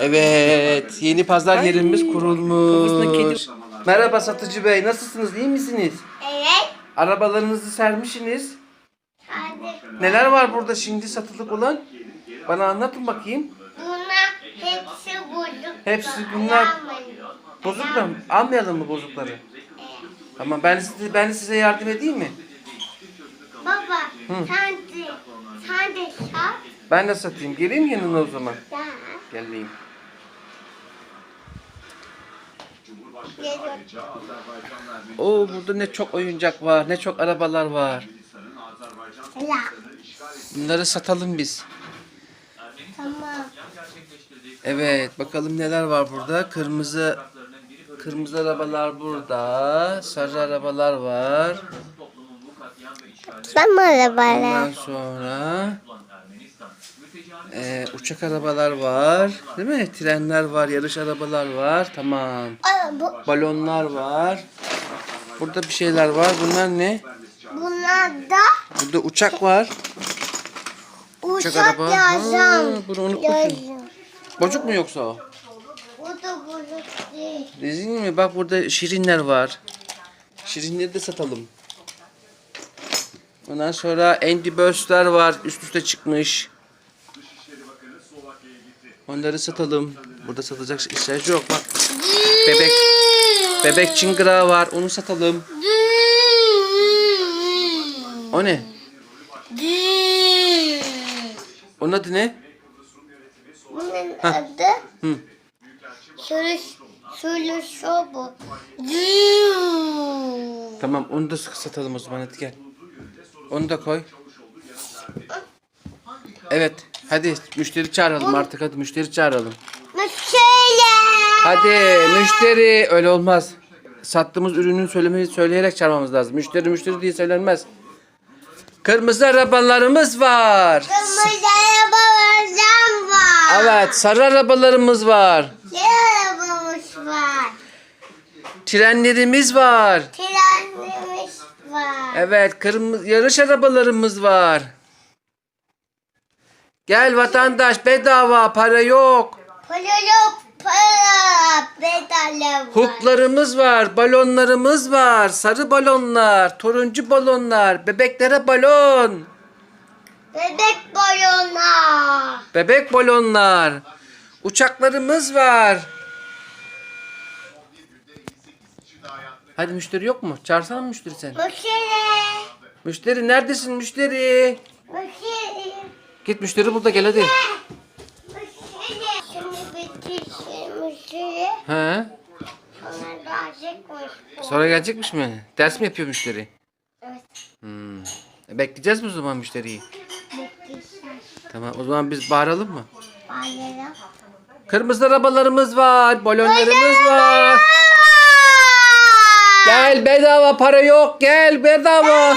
Evet, yeni pazar yerimiz Kafasına kurulmuş. Merhaba satıcı bey, nasılsınız? İyi misiniz? Evet. Arabalarınızı sermişsiniz. Hadi. Neler var burada şimdi satılık olan? Bana anlatın bakayım. Bunlar hepsi bozuk. Hepsi bunlar-. Bozuk da mı? Almayalım mı bozukları? Tamam ben size, ben de size yardım edeyim mi? Baba sen de sen de sat. Ben de satayım. Geleyim yanına o zaman. Geleyim. Oo burada ne çok oyuncak var, ne çok arabalar var. Bunları satalım biz. Tamam. Evet, bakalım neler var burada. Kırmızı kırmızı arabalar burada. Sarı arabalar var. Mi arabayla? Ondan sonra e, uçak arabalar var. Değil mi? Trenler var, yarış arabalar var. Tamam. Bu, Balonlar var. Burada bir şeyler var. Bunlar ne? bunlar da Burada uçak var. uçak araba. Ha, yazan. bunu unutmuşum. Bocuk mu yoksa o? Bu da bozuk değil. Değil mi? Bak burada şirinler var. Şirinleri de satalım. Ondan sonra Andy Burst'ler var. Üst üste çıkmış. Onları satalım. Burada satacak işler yok. Bak bebek bebek çıngırağı var. Onu satalım. O ne? Onun adı ne? Bunun adı Hı. Sürüş Sürüş bu. Tamam onu da satalım o zaman hadi gel. Onu da koy. Evet. Hadi müşteri çağıralım artık hadi müşteri çağıralım. Şöyle. Hadi müşteri öyle olmaz. Sattığımız ürünün söylemeyi söyleyerek çağırmamız lazım. Müşteri müşteri diye söylenmez. Kırmızı arabalarımız var. Kırmızı arabalardan var. Evet sarı arabalarımız var. Şey arabamız var. Trenlerimiz var. Trenimiz var. Evet kırmızı yarış arabalarımız var. Gel vatandaş bedava para yok. Para yok para. Bedava. Huklarımız var, balonlarımız var, sarı balonlar, turuncu balonlar, bebeklere balon, Bebek balona. bebek balonlar, uçaklarımız var. Hadi müşteri yok mu? Çağırsana müşteri sen. Müşteri. Müşteri neredesin müşteri? Müşteri. Git müşteri burada gel hadi. Şimdi müşteri. He? Sonra gelecekmiş. Sonra gelecekmiş mi? Ders mi yapıyor müşteri? Evet. Hmm. E, Bekleyeceğiz mi o zaman müşteriyi? Tamam o zaman biz bağıralım mı? Bayram. Kırmızı arabalarımız var, balonlarımız var. Gel bedava para yok gel. Bedava.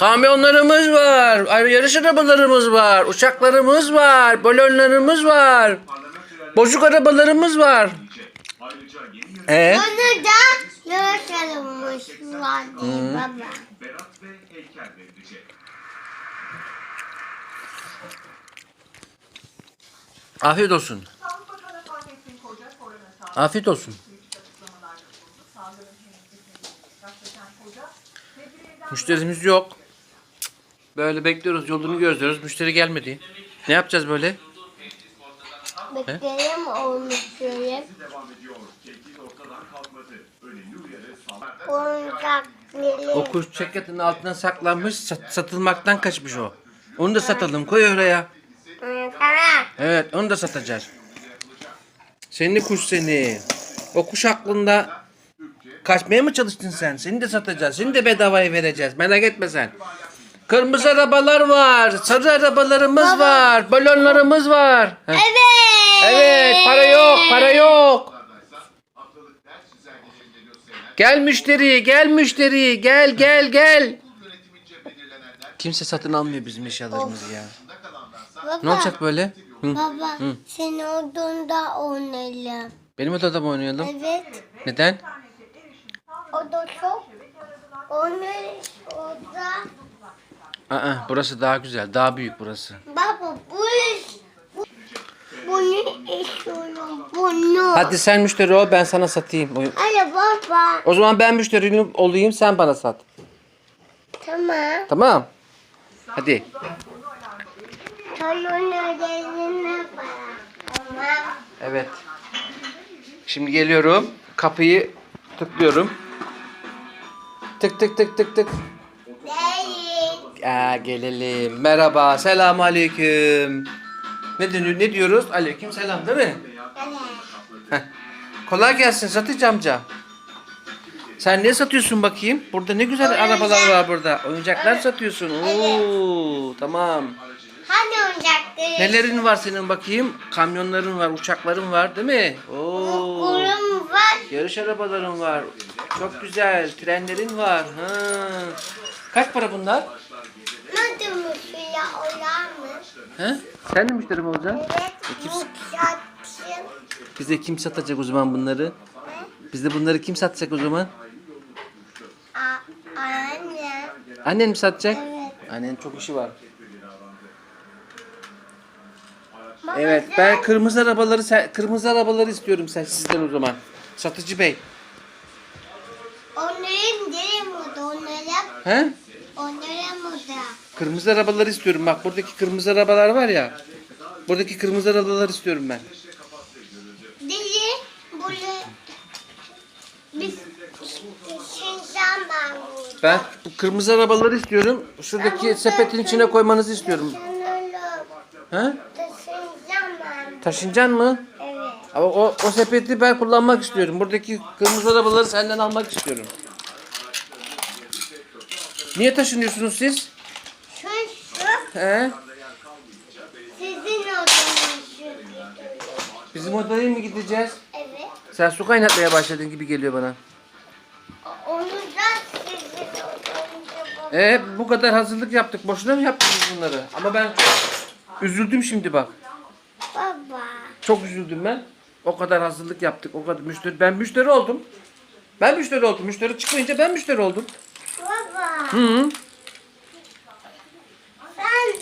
Kamyonlarımız var. Yarış arabalarımız var. Uçaklarımız var. Balonlarımız var. Bozuk arabalarımız var. Ee? Onu da yaşanmış var diye baba. Afiyet olsun. Afiyet olsun. Müşterimiz yok. Böyle bekliyoruz, yolunu gözlüyoruz. Müşteri gelmedi. Ne yapacağız böyle? Bekleyelim onu gelir. O kuş ceketinin altına saklanmış, sat- satılmaktan kaçmış o. Onu da satalım, koy oraya. Tamam. Evet, onu da satacağız. Seni kuş seni. O kuş aklında kaçmaya mı çalıştın sen? Seni de satacağız. Seni de bedavaya vereceğiz. Merak etme sen. Kırmızı arabalar var. Sarı arabalarımız Baba. var. Balonlarımız var. Heh. Evet. Evet para yok para yok. Gel müşteri gel müşteri gel gel gel. Kimse satın almıyor bizim eşyalarımızı ya. Baba. Ne olacak böyle? Hı. Baba senin odunda oynayalım. Benim odada mı oynayalım? Evet. Neden? O da çok. Onun oda. Aa, burası daha güzel, daha büyük burası. Baba bu. Bu, bunu istiyorum. Bunu. Hadi sen müşteri ol, ben sana satayım. O- Hadi baba. O zaman ben müşteri olayım, sen bana sat. Tamam. Tamam. Hadi. Tamam. Evet. Şimdi geliyorum. Kapıyı tıklıyorum. Tık tık tık tık tık. Aa, gelelim. Merhaba. Selamun aleyküm. Ne, ne diyoruz? Aleyküm selam değil mi? Evet. Heh. Kolay gelsin satıcı amca. Sen ne satıyorsun bakayım? Burada ne güzel Oyuncak. arabalar var burada. Oyuncaklar satıyorsun. Oo, tamam. Hani oyuncaktı? Nelerin var senin bakayım? Kamyonların var, uçakların var değil mi? Oo. Kurum var. Yarış arabaların var. Çok güzel. Trenlerin var. Ha. Kaç para bunlar? Nasıl müşteri olan mı? He? Sen de müşteri mi olacaksın? Evet. kim- Bu saçın. Bize kim satacak o zaman bunları? Bizde bunları kim satacak o zaman? A- Anne. Annen mi satacak? Evet. Annen çok işi var. Evet ben kırmızı arabaları kırmızı arabaları istiyorum sen sizden o zaman. Satıcı bey. Onların değil mi? Onlara, He? onlara mı da? Kırmızı arabaları istiyorum. Bak buradaki kırmızı arabalar var ya. Buradaki kırmızı arabaları istiyorum ben. Değil. Böyle biz şimdiden ben Ben bu kırmızı arabaları istiyorum. Şuradaki sepetin içine koymanızı istiyorum. He? taşınacağım ben. Taşıncan mı? Ama o, o sepeti ben kullanmak istiyorum. Buradaki kırmızı arabaları senden almak istiyorum. Niye taşınıyorsunuz siz? Şu He? sizin odanız şu. Bizim odaya mı gideceğiz? Evet. Sen su kaynatmaya başladın gibi geliyor bana. Onu da sizin odanızda. Ee, bu kadar hazırlık yaptık. Boşuna mı yaptınız bunları? Ama ben üzüldüm şimdi bak. Baba. Çok üzüldüm ben. O kadar hazırlık yaptık. O kadar müşteri. Ben müşteri oldum. Ben müşteri oldum. Müşteri çıkmayınca ben müşteri oldum. Baba. Hı hı. Sen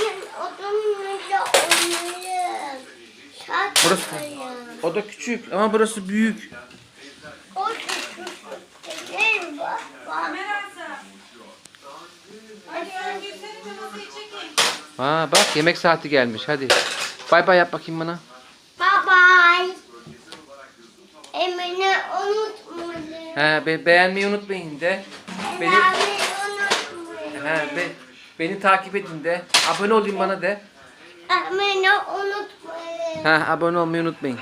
benim odamda oynarım. Burası. O da küçük ama burası büyük. O da küçük değil baba. Ha bak yemek saati gelmiş. Hadi. Bay bay yap bakayım bana. Bye bye. Emine unutmayın. He, be- beğenmeyi unutmayın de. Beni unutmayın. he, be- beni takip edin de. Abone olayım bana de. Emine unutmayın. Ha, abone olmayı unutmayın.